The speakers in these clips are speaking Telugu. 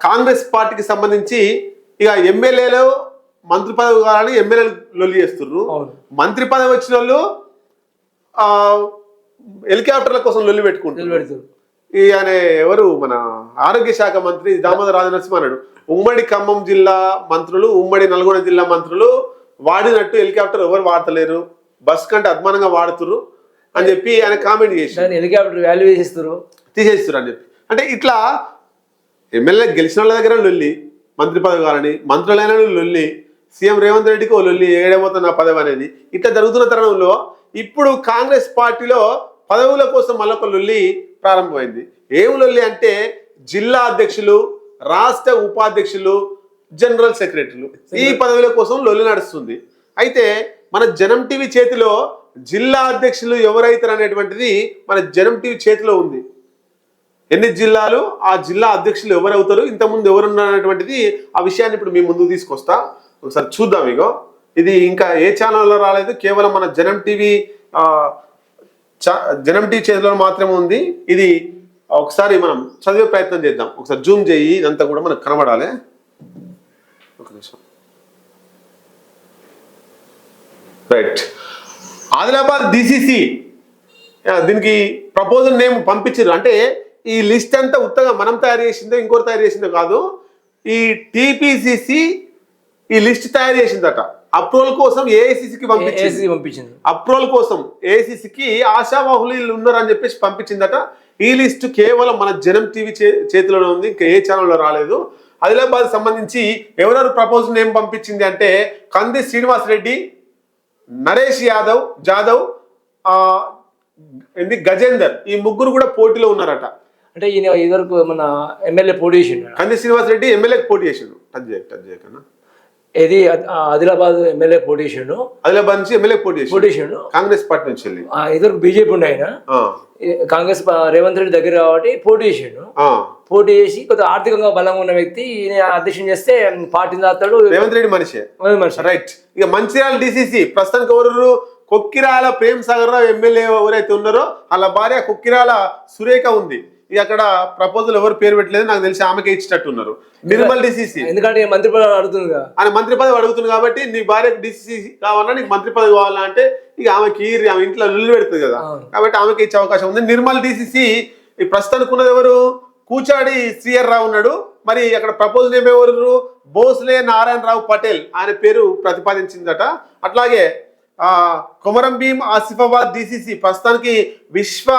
కాంగ్రెస్ పార్టీకి సంబంధించి ఇక ఎమ్మెల్యేలు మంత్రి పదవి కావాలని ఎమ్మెల్యేలు లొల్లి చేస్తున్నారు మంత్రి పదవి వచ్చిన వాళ్ళు హెలికాప్టర్ల కోసం లొల్లి పెట్టుకుంటారు నిలబెడతారు ఈ ఆయన ఎవరు మన ఆరోగ్య శాఖ మంత్రి దామోదర రాజనరసింహ అన్నాడు ఉమ్మడి ఖమ్మం జిల్లా మంత్రులు ఉమ్మడి నల్గొండ జిల్లా మంత్రులు వాడినట్టు హెలికాప్టర్ ఎవరు వాడతలేరు? బస్ కంటే అద్మానంగా వాడుతురు అని చెప్పి ఆయన కామెంట్ చేసి హెలికాప్టర్ వాల్యూ చేసిస్తారు తీసేస్తారు అని చెప్పి. అంటే ఇట్లా ఎమ్మెల్యే గెలిచిన వాళ్ళ దగ్గర లొల్లి మంత్రి పదవి కావాలని మంత్రులైన లొల్లి సీఎం రేవంత్ రెడ్డికి ఓ లొల్లి ఏడేమవుతుంది నా పదవి అనేది. ఇట్లా జరుగుతున్న తరుణంలో ఇప్పుడు కాంగ్రెస్ పార్టీలో పదవుల కోసం మళ్ళొక లొల్లి ప్రారంభమైంది. ఏం లొల్లి అంటే జిల్లా అధ్యక్షులు రాష్ట్ర ఉపాధ్యక్షులు జనరల్ సెక్రటరీలు. ఈ పదవుల కోసం లొల్లి నడుస్తుంది. అయితే మన జనం టీవీ చేతిలో జిల్లా అధ్యక్షులు ఎవరైతారు అనేటువంటిది మన జనం టీవీ చేతిలో ఉంది. ఎన్ని జిల్లాలు ఆ జిల్లా అధ్యక్షులు ఎవరవుతారు? ఇంతకుముందు ఎవరు ఉన్నటువంటిది ఆ విషయాన్ని ఇప్పుడు మీ ముందుకు తీసుకొస్తా. ఒకసారి చూద్దాం ఇగో. ఇది ఇంకా ఏ ఛానల్లో రాలేదు కేవలం మన జనం టీవీ చా- జనం టీవీ చేతిలో మాత్రమే ఉంది. ఇది ఒకసారి మనం చదివే ప్రయత్నం చేద్దాం. ఒకసారి జూమ్ చేయి ఇదంతా కూడా మనకు కనబడాలి. ఒక నిమిషం. రైట్ ఆదిలాబాద్ డిసిసి దీనికి ప్రపోజల్ నేమ్ పంపించారు అంటే ఈ లిస్ట్ అంతా ఉత్తగా మనం తయారు చేసిందో ఇంకోటి తయారు చేసిందో కాదు. ఈ టీపీసీసీ ఈ లిస్ట్ తయారు చేసిందట. అప్రూవల్ కోసం ఏఐసిసికి పంపించింది. పంపించింది. అప్రూవల్ కోసం ఏఐసిసికి ఆశావాహులు వీళ్ళు ఉన్నారని చెప్పేసి పంపించిందట. ఈ లిస్ట్ కేవలం మన జనం టీవీ చేతిలోనే ఉంది ఇంకా ఏ ఛానల్లో రాలేదు. ఆదిలాబాద్ సంబంధించి ఎవరెవరు ప్రపోజల్ నేమ్ పంపించింది అంటే కంది శ్రీనివాస్ రెడ్డి నరేష్ యాదవ్ జాదవ్ ఏంది గజేందర్ ఈ ముగ్గురు కూడా పోటీలో ఉన్నారట. అంటే ఈయన ఇదివరకు మన ఎమ్మెల్యే పోటీ చేసిండు? కంది శ్రీనివాస్ రెడ్డి ఎమ్మెల్యేకి పోటీ చేసిండు. టచ్ చేయ టచ్ చేయకన్నా ఏది? ఆది- ఆ ఆదిలాబాద్ ఎమ్మెల్యే పోటీ చేసిండు. ఆదిలాబాద్ నుంచి ఎమ్మెల్యే పోటీ పోటీ చేసిండు. కాంగ్రెస్ పార్టీ నుంచి వెళ్ళి. ఆ ఇదివరకు బీజేపీ ఉండే ఆయన. కాంగ్రెస్ రేవంత్ రెడ్డి దగ్గర కాబట్టి పోటీ చేసిండు. పోటీ చేసి కొంత ఆర్థికంగా బలంగా ఉన్న వ్యక్తి ఈయన అధ్యక్షం చేస్తే పార్టీని దాస్తాడు రేవంత్ రెడ్డి మనిషే. మనిషి. రైట్ ఇక మంచిర్యాల డిసిసి ప్రస్తుతానికి ఎవరు కొక్కిరాల ప్రేమ్ సాగర్ రావు ఎమ్మెల్యే ఎవరైతే ఉన్నారో వాళ్ళ భార్య కొక్కిరాల సురేఖ ఉంది. ఇక అక్కడ ప్రపోజల్ ఎవరు పేరు పెట్టలేదు నాకు తెలిసి ఆమెకే ఇచ్చినట్టు ఉన్నారు నిర్మల్ డిసిసి ఎందుకంటే మంత్రి పదవి అడుగుతుందిగా ఆయన మంత్రి పదవి అడుగుతుంది కాబట్టి నీ భార్యకు డిసిసి కావాలన్నా నీకు మంత్రి పదవి కావాలా అంటే ఇక ఆమెకి ఈరి, ఆమె ఇంట్లో నిల్లు పెడుతుంది కదా. కాబట్టి ఆమెకి ఇచ్చే అవకాశం ఉంది. నిర్మల్ డిసిసి ఈ ప్రస్తుతానికి ఉన్నది ఎవరు? కూచాడి శ్రీయర్ రావు ఉన్నాడు. మరి అక్కడ ప్రపోజల్ ఏమి ఎవరు? భోస్లే నారాయణ రావు పటేల్ ఆయన పేరు ప్రతిపాదించిందట. అట్లాగే ఆ కొమరం భీం ఆసిఫాబాద్ డిసిసి ప్రస్తుతానికి విశ్వ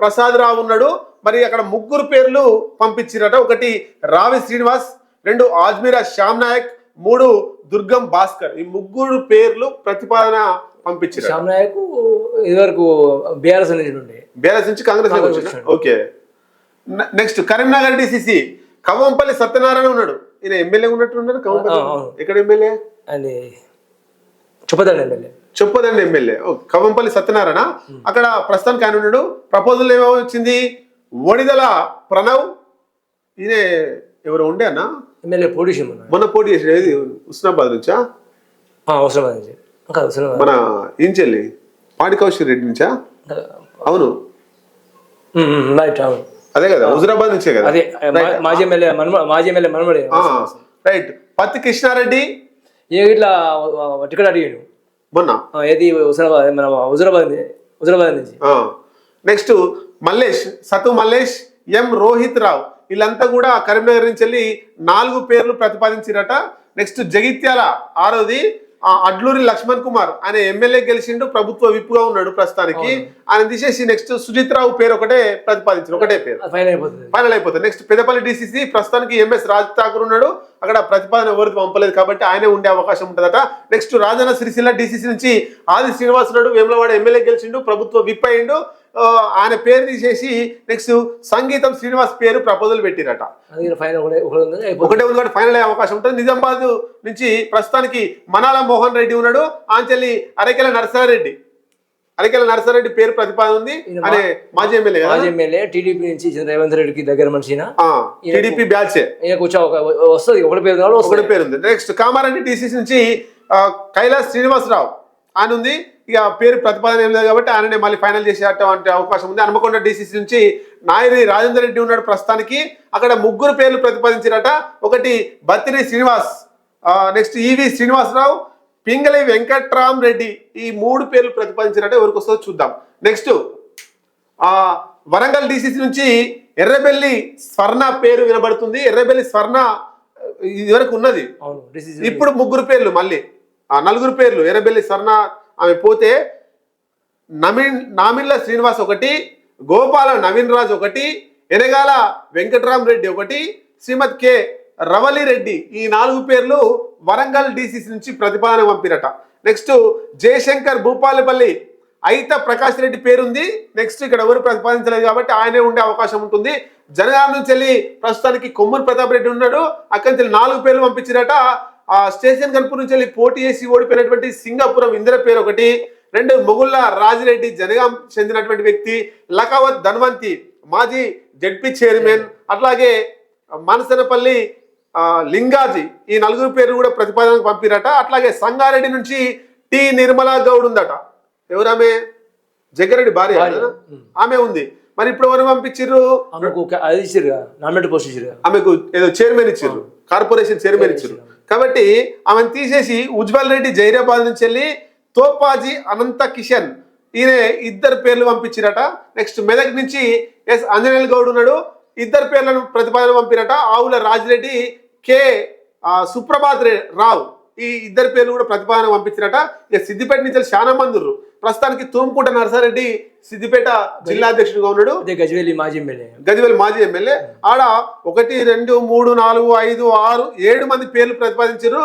ప్రసాద్ రావు ఉన్నాడు. మరి అక్కడ ముగ్గురు పేర్లు పంపించిరట. ఒకటి రావి శ్రీనివాస్ రెండు ఆజ్మీరా శ్యామ్ నాయక్ మూడు దుర్గం భాస్కర్. ఈ ముగ్గురు పేర్లు ప్రతిపాదన పంపించారు శ్యామ్ నాయక్ ఇదివరకు బీఆర్ఎస్ బీఆర్ఎస్ నుంచి Congress. Okay. Next Karimnagar DCC Kavvampalli Satyanarayana ఉన్నాడు. ఈయన ఎమ్మెల్యే ఉన్నట్టు ఉన్నాడు అవును. ఎక్కడ ఎమ్మెల్యే? అని చెప్పదండి ఎమ్మెల్యే. చెప్పదండి ఎమ్మెల్యే. ఓ, కవ్వంపల్లి సత్యనారాయణ. అక్కడ ప్రస్తుతానికి ఆయన ఉన్నాడు. ప్రపోజల్ ఏమో వచ్చింది ఒడిదల ప్రణవ్ ఈయన ఎవరు ఉండే అన్న? ఎమ్మెల్యే పోటీ మొన్న పోటీ చేసాడు ఏది? హుస్నాబాద్ నుంచా? అవసరం అది కాదు అవసరం మన ఇంచెల్లి పాడి కౌశిక్ రెడ్డి నుంచా? అవును. రైట్ అవును. అదే కదా హుజరాబాద్ నుంచే కదా? అదే మాజీ ఎమ్మెల్యే మనమ మాజీ ఎమ్మెల్యే మనమడే. రైట్. పత్తి కృష్ణారెడ్డి? ఏ ఇట్లా టికెట్ అడిగాడు. మొన్న? ఏది హుజరాబాద్ మన హుజరాబాద్ నుంచి- హుజరాబాద్ నుంచి. నెక్స్ట్ మల్లేష్ సతు మల్లేష్ ఎం రోహిత్ రావు. వీళ్ళంతా కూడా కరీంనగర్ నుంచి వెళ్ళి నాలుగు పేర్లు ప్రతిపాదించిరట. నెక్స్ట్ జగిత్యాల ఆరోది అడ్లూరి లక్ష్మణ్ కుమార్. ఆయన ఎమ్మెల్యే గెలిచిండు ప్రభుత్వ విప్పుగా ఉన్నాడు ప్రస్తుతానికి. ఆయన తీసేసి నెక్స్ట్ సుజిత్ రావు పేరు ఒకటే ప్రతిపాదించారు ఒకటే పేరు. ఫైనల్ అయిపోతుంది. నెక్స్ట్ పెద్దపల్లి డిసిసి ప్రస్తుతానికి ఎంఎస్ రాజ్ ఠాకూర్ ఉన్నాడు. అక్కడ ప్రతిపాదన ఎవరికి పంపలేదు కాబట్టి ఆయనే ఉండే అవకాశం ఉంటుందట. నెక్స్ట్ రాజన్న సిరిసిల్ల డిసిసి నుంచి ఆది శ్రీనివాస్ ఉన్నాడు. వేములవాడ ఎమ్మెల్యే గెలిచిండు ప్రభుత్వ విప్ అయిండు. ఆయన పేరు తీసేసి నెక్స్ట్ సంగీతం శ్రీనివాస్ పేరు ప్రపోజల్ పెట్టిరట. ఫైన్ ఒకటే ఉంది ఫైనల్ అయ్యే అవకాశం ఉంటుంది. నిజామాబాద్ నుంచి ప్రస్తుతానికి మనాల మోహన్ రెడ్డి ఉన్నాడు. ఆంచెల్లి అరకెల నరసారెడ్డి అరకెల నరసారెడ్డి పేరు ప్రతిపాదన ఉంది. అనే మాజీ ఎమ్మెల్యే మాజీ ఎమ్మెల్యే టీడీపీ నుంచి రేవంత్ రెడ్డికి దగ్గర మనిషిన? టీడీపీ బ్యాచే. వచ్చే వస్తుంది ఒకటి పేరు ఒకటి పేరు ఉంది. నెక్స్ట్ కామారెడ్డి డిసిసి నుంచి కైలాస్ శ్రీనివాసరావు. ఆయన ఉంది. ఇక పేరు ప్రతిపాదన ఏం లేదు కాబట్టి ఆయననే మళ్ళీ ఫైనల్ చేసేటువంటి అవకాశం ఉంది. హనుమకొండ డిసిసి నుంచి నాయరి రాజేందర్ రెడ్డి ఉన్నాడు ప్రస్తుతానికి. అక్కడ ముగ్గురు పేర్లు ప్రతిపాదించారట. ఒకటి బత్తిని శ్రీనివాస్ నెక్స్ట్ ఈవి శ్రీనివాసరావు పింగళి వెంకట్రామ్ రెడ్డి ఈ మూడు పేర్లు ప్రతిపాదించినట్టు ఎవరికి వస్తుందో చూద్దాం. నెక్స్ట్ ఆ వరంగల్ డిసిసి నుంచి ఎర్రబెల్లి స్వర్ణ పేరు వినబడుతుంది. ఎర్రబెల్లి స్వర్ణ ఇదివరకు ఉన్నది. అవును డిసీజ్ ఇప్పుడు ముగ్గురు పేర్లు మళ్ళీ. ఆ నలుగురు పేర్లు. ఎర్రబెల్లి స్వర్ణ ఆమె పోతే నమిన్ నామిన్ల శ్రీనివాస్ ఒకటి గోపాల నవీన్ రాజ్ ఒకటి ఎనగాల వెంకట్రామ్ రెడ్డి ఒకటి శ్రీమద్ కె రవలి రెడ్డి ఈ నాలుగు పేర్లు వరంగల్ డీసీసీ నుంచి ప్రతిపాదన పంపిరట. నెక్స్ట్ జయశంకర్ భూపాలపల్లి అయిత ప్రకాష్ రెడ్డి పేరుంది. నెక్స్ట్ ఇక్కడ ఎవరు ప్రతిపాదించలేదు కాబట్టి ఆయనే ఉండే అవకాశం ఉంటుంది. జనగాం నుంచి వెళ్ళి ప్రస్తుతానికి కొమ్మూరు ప్రతాప్ రెడ్డి ఉన్నాడు. అక్కడి నుంచి నాలుగు పేర్లు పంపించినట స్టేషన్ కనుపూర్ నుంచి వెళ్ళి పోటీ చేసి ఓడిపోయినటువంటి సింగపురం ఇందిర పేరు ఒకటి రెండు మొగుళ్ళ రాజిరెడ్డి జనగాం చెందినటువంటి వ్యక్తి లకావత్ ధన్వంతి మాజీ జడ్పీ చైర్మన్ అట్లాగే మనసనపల్లి ఆ, లింగాజీ ఈ నలుగురు పేర్లు కూడా ప్రతిపాదనకు పంపిరట. అట్లాగే సంగారెడ్డి నుంచి టి నిర్మలా గౌడ్ ఉందట. ఎవరామె? జగ్గారెడ్డి భార్య? ఆమె ఉంది. మరి ఇప్పుడు ఎవరు ఆమెకు పోస్ట్ ఇచ్చిరుగా ఆమెకు ఏదో చైర్మన్ ఇచ్చారు కార్పొరేషన్ చైర్మన్ ఇచ్చారు కాబట్టి ఆమెను తీసేసి ఉజ్వల్ రెడ్డి జైరాబాద్ నుంచి వెళ్ళి తోపాజీ అనంత కిషన్ ఈయన ఇద్దరు పేర్లు పంపించిరట. నెక్స్ట్ మెదక్ నుంచి ఎస్ అంజనేయులు గౌడ్ ఉన్నాడు. ఇద్దరు పేర్లను ప్రతిపాదన పంపిరట. ఆవుల రాజిరెడ్డి కె సుప్రభాత్ రావు ఈ ఇద్దరు పేర్లు కూడా ప్రతిపాదన పంపించినట ఇక సిద్దిపేట నుంచి చాలా మంది ప్రస్తుతానికి తూముకుంట నరసారెడ్డి సిద్దిపేట జిల్లా అధ్యక్షుడిగా ఉన్నాడు. గజ్వేలి మాజీ ఎమ్మెల్యే. గదివేల్ మాజీ ఎమ్మెల్యే. ఆడ ఒకటి రెండు మూడు నాలుగు ఐదు ఆరు ఏడు మంది పేర్లు ప్రతిపాదించారు.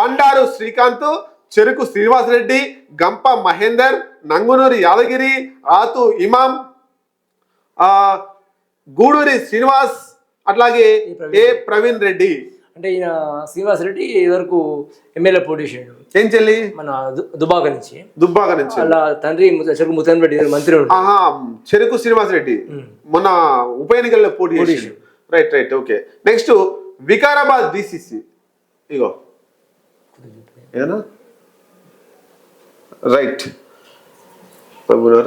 బండారు శ్రీకాంత్ చెరుకు శ్రీనివాసరెడ్డి గంప మహేందర్ నంగునూరి యాదగిరి ఆతు ఇమాం ఆ గూడూరి శ్రీనివాస్ అట్లాగే ఏ ప్రవీణ్ రెడ్డి. అంటే ఈయన శ్రీనివాస్ రెడ్డి ఇదివరకు ఎమ్మెల్యే పోటీ చేసిండు ఏం చెల్లి? మన దుబాక నుంచి. దుబ్బాక నుంచి. వాళ్ళ తండ్రి చెరుకు ముత్తన్ రెడ్డి మంత్రి ఆహా చెరుకు శ్రీనివాసరెడ్డి మొన్న ఉప ఎన్నికల్లో పోటీ చేసి right right okay next Vikarabad DCC ఇగో. ఏదన్నా? రైట్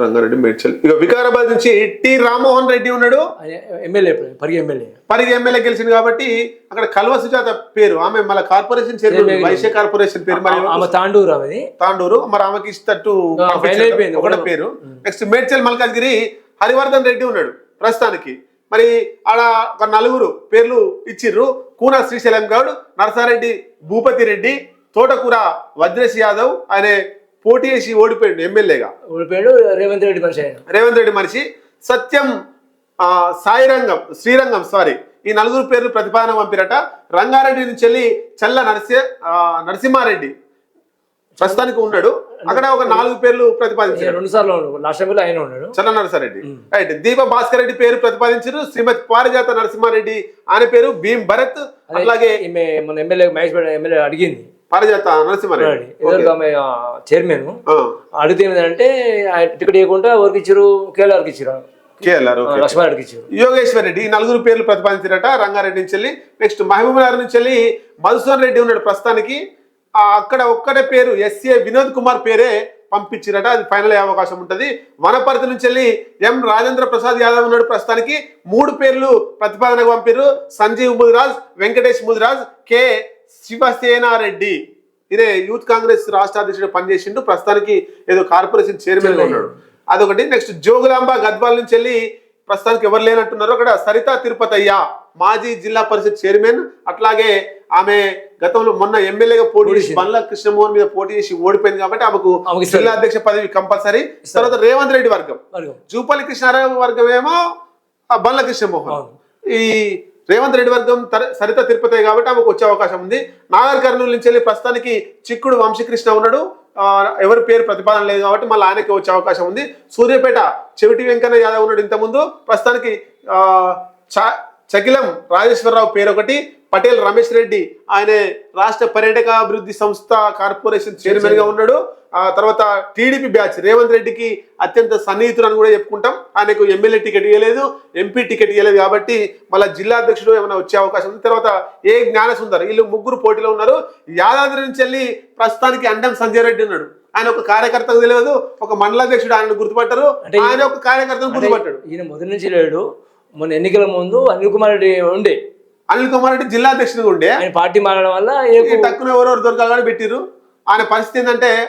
రంగారెడ్డి మేడ్చల్. ఇక వికారాబాద్ నుంచి టి రామ్మోహన్ రెడ్డి ఉన్నాడు. MLA Parigi MLA. Parigi MLA గెలిచింది కాబట్టి అక్కడ కల్వ సుజాత పేరు ఆమె మళ్ళీ కార్పొరేషన్ చైర్మన్ వైశ్య కార్పొరేషన్ పేరు మరి ఆమె తాండూరు ఆమెది. తాండూరు. మరి ఆమెకి ఇస్తట్టు. ఒకటే పేరు. నెక్స్ట్ మేడ్చల్ మల్కాజ్గిరి హరివర్ధన్ రెడ్డి ఉన్నాడు ప్రస్తుతానికి. మరి ఆడ ఒక నలుగురు పేర్లు ఇచ్చిర్రు. కూన శ్రీశైలం గౌడ్ నరసారెడ్డి భూపతి రెడ్డి తోటకూర వజ్రేష్ యాదవ్ ఆయన పోటీ చేసి ఓడిపోయాడు ఎమ్మెల్యేగా. ఓడిపోయాడు రేవంత్ రెడ్డి మనిషి రేవంత్ రెడ్డి మనిషి. సత్యం ఆ, సాయిరంగం శ్రీరంగం సారీ ఈ నలుగురు పేర్లు ప్రతిపాదన పంపిరట. రంగారెడ్డి నుంచి వెళ్ళి చల్ల నరసి నరసింహారెడ్డి ప్రస్తుతానికి ఉన్నాడు. అక్కడ ఒక నాలుగు పేర్లు ప్రతిపాదించారు. రెండు సార్లు లాస్ట్ టైం ఆయన ఉన్నాడు. చల్ల నరసారెడ్డి రైట్. దీప భాస్కర్ రెడ్డి పేరు ప్రతిపాదించారు. శ్రీమతి పారిజాత నరసింహారెడ్డి ఆయన పేరు భీమ్ భరత్. అట్లాగే ఈమె మన ఎమ్మెల్యే మహేష్ ఎమ్మెల్యే అడిగింది. పారిజాత నరసింహారెడ్డి. చైర్మన్. అడిగితే ఏంటంటే ఆయన టికెట్ ఇవ్వకుండా ఎవరికి ఇచ్చారు కేఎల్ఆర్కి ఇచ్చారు యోగేశ్వర్ రెడ్డి ఈ నలుగురు పేర్లు ప్రతిపాదించారట. రంగారెడ్డి నుంచి వెళ్ళి నెక్స్ట్ మహబూబ్ నగర్ నుంచి వెళ్ళి మధుసూదన్ రెడ్డి ఉన్నాడు ప్రస్తుతానికి. అక్కడ ఒక్కటే పేరు ఎస్ఏ వినోద్ కుమార్ పేరే పంపించిరట. అది ఫైనల్ అయ్యే అవకాశం ఉంటుంది. వనపర్తి నుంచి వెళ్ళి ఎం రాజేంద్ర ప్రసాద్ యాదవ్ ఉన్నాడు ప్రస్తుతానికి. మూడు పేర్లు ప్రతిపాదనకు పంపారు సంజీవ్ ముదిరాజ్ వెంకటేష్ ముదిరాజ్ కె శివసేనారెడ్డి ఇదే యూత్ కాంగ్రెస్ రాష్ట్ర అధ్యక్షుడు పనిచేసిండు. ప్రస్తుతానికి ఏదో కార్పొరేషన్ చైర్మన్గా ఉన్నాడు. అదొకటి. నెక్స్ట్ జోగులాంబ గద్వాల్ నుంచి వెళ్ళి ప్రస్తుతానికి ఎవరు లేనట్టున్నారు అక్కడ సరితా తిరుపతయ్య మాజీ జిల్లా పరిషత్ చైర్మన్. అట్లాగే ఆమె గతంలో మొన్న ఎమ్మెల్యేగా పోటీ చేసి బండ్ల కృష్ణమోహన్ మీద పోటీ చేసి ఓడిపోయింది కాబట్టి ఆమెకు. జిల్లా అధ్యక్ష పదవి కంపల్సరీ. తర్వాత రేవంత్ రెడ్డి వర్గం. జూపల్లి కృష్ణారావు వర్గం ఏమో బండ్ల కృష్ణమోహన్. ఈ రేవంత్ రెడ్డి వర్గం సరిత తిరుపతి కాబట్టి ఆమెకు వచ్చే అవకాశం ఉంది. నాగర్ కర్నూలు నుంచి వెళ్ళి ప్రస్తుతానికి చిక్కుడు వంశీకృష్ణ ఉన్నాడు. ఎవరి పేరు ప్రతిపాదన లేదు కాబట్టి మళ్ళీ ఆయనకి వచ్చే అవకాశం ఉంది. సూర్యపేట చెవిటి వెంకన్న యాదవ్ ఉన్నాడు ఇంతకుముందు. ప్రస్తుతానికి చ- చకిలం రాజేశ్వరరావు పేరు ఒకటి పటేల్ రమేష్ రెడ్డి ఆయన రాష్ట్ర పర్యాటక అభివృద్ధి సంస్థ కార్పొరేషన్ చైర్మన్గా ఉన్నాడు. ఆ తర్వాత టీడీపీ బ్యాచ్ రేవంత్ రెడ్డికి అత్యంత సన్నిహితుడు అని కూడా చెప్పుకుంటాం. ఆయనకు ఎమ్మెల్యే టికెట్ ఇవ్వలేదు ఎంపీ టికెట్ ఇవ్వలేదు కాబట్టి మళ్ళీ జిల్లా అధ్యక్షుడు ఏమైనా వచ్చే అవకాశం ఉంది. తర్వాత ఏ జ్ఞాన సుందర్ వీళ్ళు ముగ్గురు పోటీలో ఉన్నారు. యాదాద్రి నుంచి వెళ్ళి ప్రస్తుతానికి అండం సంజయ్ రెడ్డి ఉన్నాడు. ఆయన ఒక కార్యకర్తకు తెలియదు ఒక మండలాధ్యక్షుడు ఆయన గుర్తుపట్టరు. ఆయన ఒక కార్యకర్తను గుర్తుపట్టాడు. ఈయన మొదటి నుంచి లేడు. మొన్న ఎన్నికల ముందు అనిల్ కుమార్ రెడ్డి ఉండే. అనిల్ కుమార్ రెడ్డి జిల్లా అధ్యక్షుడు ఉండే. ఆయన పార్టీ మారడం వల్ల ఈ టక్కున ఎవరెవరు దొరకాలని పెట్టిర్రు. ఆయన పరిస్థితి ఏంటంటే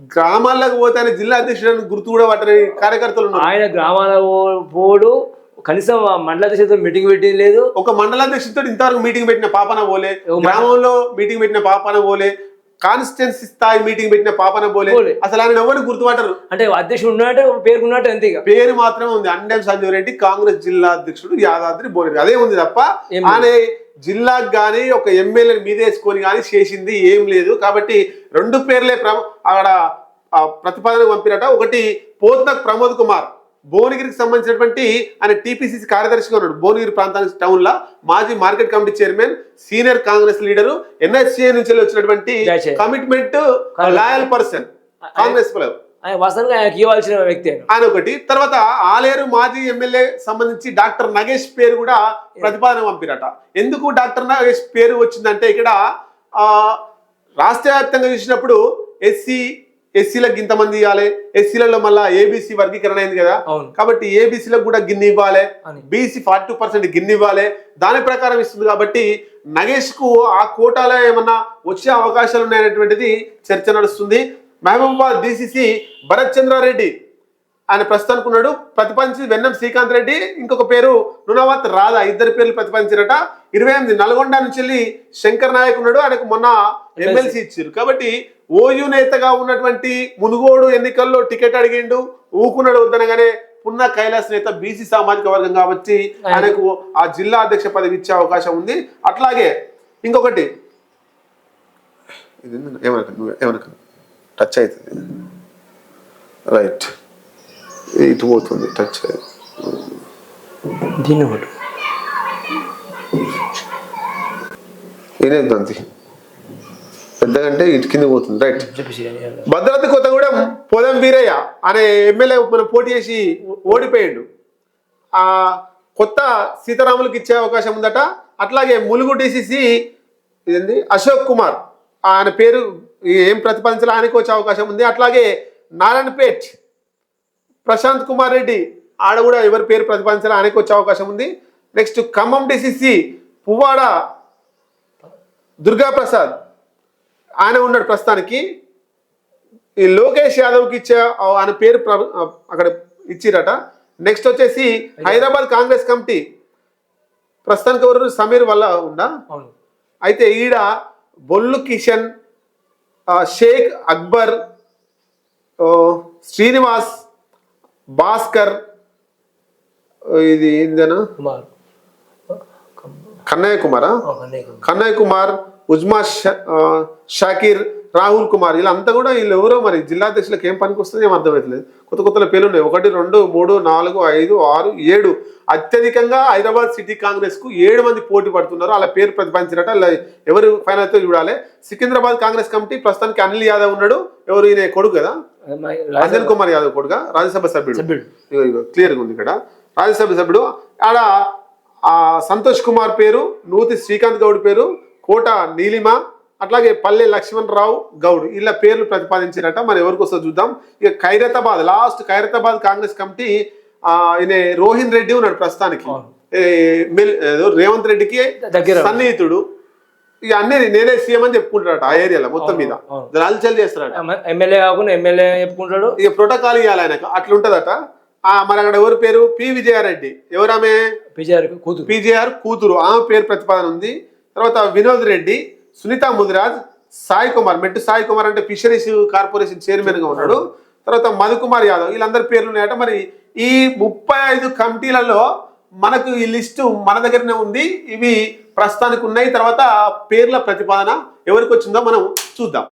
గ్రామాల్లోకి పోతే ఆయన జిల్లా అధ్యక్షుడు గుర్తు కూడా పట్టని కార్యకర్తలు ఉన్నారు. ఆయన గ్రామాల పో- పోడు కనీసం మండల అధ్యక్షుడితో మీటింగ్ పెట్టింది లేదు. ఒక మండలాధ్యక్షుడితో ఇంతవరకు మీటింగ్ పెట్టిన పాపన పోలే. గ్రామంలో మీటింగ్ పెట్టిన పాపన పోలే. కాన్స్టిట్యున్సీ స్థాయి మీటింగ్ పెట్టిన పాపన పోలే పోలే. అసలు ఆయన ఎవరిని గుర్తుపట్టరు? అంటే అధ్యక్షుడు ఉన్నట్టే పేర్కొన్నట్టు అంతే పేరు మాత్రమే ఉంది. అండెం సంజీవ్ రెడ్డి కాంగ్రెస్ జిల్లా అధ్యక్షుడు యాదాద్రి భువనగిరి అదే ఉంది తప్ప ఆయన జిల్లాకు కానీ ఒక ఎమ్మెల్యేని మీదేసుకొని కానీ చేసింది ఏం లేదు. కాబట్టి రెండు పేర్లే ప్ర అక్కడ ఆ, ప్రతిపాదనకు పంపినట. ఒకటి పోత్నక్ ప్రమోద్ కుమార్. భువనగిరికి సంబంధించినటువంటి ఆయన టీపీసీసీ కార్యదర్శిగా ఉన్నాడు. భువనగిరి ప్రాంతానికి టౌన్ లా మాజీ market committee chairman senior Congress leader NSCI నుంచి వచ్చినటువంటి. కమిట్మెంట్ లాయల్ పర్సన్ కాంగ్రెస్ ఆయనకి ఇవ్వాల్సిన వ్యక్తి ఆయన ఒకటి. తర్వాత ఆలేరు మాజీ ఎమ్మెల్యే సంబంధించి డాక్టర్ నగేష్ పేరు కూడా ప్రతిపాదన పంపిరట. ఎందుకు డాక్టర్ నగేష్ పేరు వచ్చిందంటే ఇక్కడ ఆ, రాష్ట్ర వ్యాప్తంగా చూసినప్పుడు ఎస్సీ ఎస్సీలకు ఇంతమంది ఇవ్వాలి. ఎస్సీలలో మళ్ళా ఏబీసీ వర్గీకరణ అయింది కదా. కాబట్టి ఏబీసీలకు కూడా గిన్నె ఇవ్వాలి. బీసీ ఫార్టీ టూ పర్సెంట్ గిన్నె ఇవ్వాలి. దాని ప్రకారం ఇస్తుంది కాబట్టి నగేష్కు ఆ కోటాలో ఏమన్నా వచ్చే అవకాశాలు ఉన్నాయనేటువంటిది చర్చ నడుస్తుంది. మహబూబాబాద్ డీసీసీ భరత్ చంద్రారెడ్డి ఆయన ప్రస్తుతానికి ఉన్నాడు. ప్రతిపాదించి వెన్నం శ్రీకాంత్ రెడ్డి. ఇంకొక పేరు నునవత్ రాధా. ఇద్దరు పేర్లు ప్రతిపాదించారట. ఇరవై ఎనిమిది నల్గొండ నుంచి వెళ్ళి శంకర్ నాయక్ ఉన్నాడు. ఆయనకు మొన్న ఎమ్మెల్సీ ఇచ్చారు. కాబట్టి ఓయూ నేతగా ఉన్నటువంటి మునుగోడు ఎన్నికల్లో టికెట్ అడిగిండు ఊకున్నాడు వద్దనగానే పున్న కైలాస్ నేత బీసీ సామాజిక వర్గం కాబట్టి ఆయనకు ఆ జిల్లా అధ్యక్ష పదవి ఇచ్చే అవకాశం ఉంది. అట్లాగే ఇంకొకటి. ఇది ఏమనక? ఏమనక? టచ్ అవుతుంది. రైట్ ఇటు పోతుంది. టచ్ దీన్ని ఒకటి. ఏనేద్దాంతి పెద్దగా అంటే ఇటు కింద పోతుంది రైట్. భద్రాద్రి కొత్తగూడెం పొదం వీరయ్య అనే ఎమ్మెల్యే మనం పోటీ చేసి ఓడిపోయాడు. ఆ కొత్త సీతారాములకు ఇచ్చే అవకాశం ఉందట. అట్లాగే ములుగు డిసిసి ఇదేంది? అశోక్ కుమార్ ఆయన పేరు ఏం ప్రతిపాదించాలో ఆయనకు వచ్చే అవకాశం ఉంది. అట్లాగే నారాయణపేట్ ప్రశాంత్ కుమార్ రెడ్డి ఆడ కూడా ఎవరి పేరు ప్రతిపాదించాలో ఆయనకు వచ్చే అవకాశం ఉంది. నెక్స్ట్ ఖమ్మం డిసిసి పువ్వాడ దుర్గా ప్రసాద్ ఆయన ఉన్నాడు ప్రస్తుతానికి. ఈ లోకేష్ యాదవ్కి ఇచ్చే ఆయన పేరు అక్కడ ఇచ్చిరట. నెక్స్ట్ వచ్చేసి హైదరాబాద్ కాంగ్రెస్ కమిటీ. ప్రస్తుతానికి ఎవరు? సమీర్ వల్ల ఉందా? అయితే ఈడ బొల్లు కిషన్ షేక్ అక్బర్ శ్రీనివాస్ భాస్కర్ ఇది ఏందనా కుమార్. కన్నయ్య కుమారా? కన్నయ్య కుమార్. ఉజ్మా షాకీర్ రాహుల్ కుమార్ వీళ్ళంతా కూడా వీళ్ళు ఎవరో మరి? జిల్లా అధ్యక్షులకు ఏం పనికి వస్తుంది ఏం అర్థమవుతలేదు కొత్త కొత్త పేర్లు ఉన్నాయి ఒకటి రెండు మూడు నాలుగు ఐదు ఆరు ఏడు. అత్యధికంగా హైదరాబాద్ సిటీ కాంగ్రెస్కు ఏడు మంది పోటీ పడుతున్నారు. వాళ్ళ పేరు ప్రతిపాదించినట్టు అలా ఎవరు ఫైనల్తో చూడాలి. సికింద్రాబాద్ కాంగ్రెస్ కమిటీ ప్రస్తుతానికి అనిల్ యాదవ్ ఉన్నాడు. ఎవరు? ఈయన కొడుకు కదా? రాజన్ కుమార్ యాదవ్ కొడుగా రాజ్యసభ సభ్యుడు. క్లియర్గా ఉంది ఇక్కడ. రాజ్యసభ సభ్యుడు. ఆడ సంతోష్ కుమార్ పేరు నూతి శ్రీకాంత్ గౌడ్ పేరు కోట నీలిమ అట్లాగే పల్లె లక్ష్మణ్ రావు గౌడ్. ఇలా పేర్లు ప్రతిపాదించారట. మరి ఎవరికి వస్తుందో చూద్దాం. ఇక Khairatabad last Khairatabad Congress committee ఆ, ఈయన రోహిన్ రెడ్డి ఉన్నాడు ప్రస్తుతానికి. రేవంత్ రెడ్డికి సన్నిహితుడు. ఇక అన్నీ నేనే సీఎం అని చెప్పుకుంటాడట ఆ ఏరియాలో మొత్తం మీద. హల్చల్ చేస్తాడట ఎమ్మెల్యే కాకుండా ఎమ్మెల్యే చెప్పుకుంటాడు. ఇక ప్రోటోకాల్ ఇవ్వాలి ఆయనకు. అట్లా ఉంటదట మరి అక్కడ ఎవరి పేరు? పి. విజయారెడ్డి. ఎవరామె? పిజార్ కూతురు. పిజేఆర్ కూతురు. ఆమె పేరు ప్రతిపాదన ఉంది. తర్వాత వినోద్ రెడ్డి సునీత ముదిరాజ్ సాయి కుమార్. మెట్టు సాయి కుమార్ అంటే ఫిషరీస్ కార్పొరేషన్ చైర్మన్గా ఉన్నాడు. తర్వాత మధుకుమార్ యాదవ్. వీళ్ళందరి పేర్లు ఉన్నాయట. మరి ఈ ముప్పై ఐదు కమిటీలలో మనకు ఈ లిస్టు మన దగ్గరనే ఉంది. ఇవి ప్రస్తుతానికి ఉన్నాయి. తర్వాత పేర్ల ప్రతిపాదన ఎవరికి వచ్చిందో మనం చూద్దాం.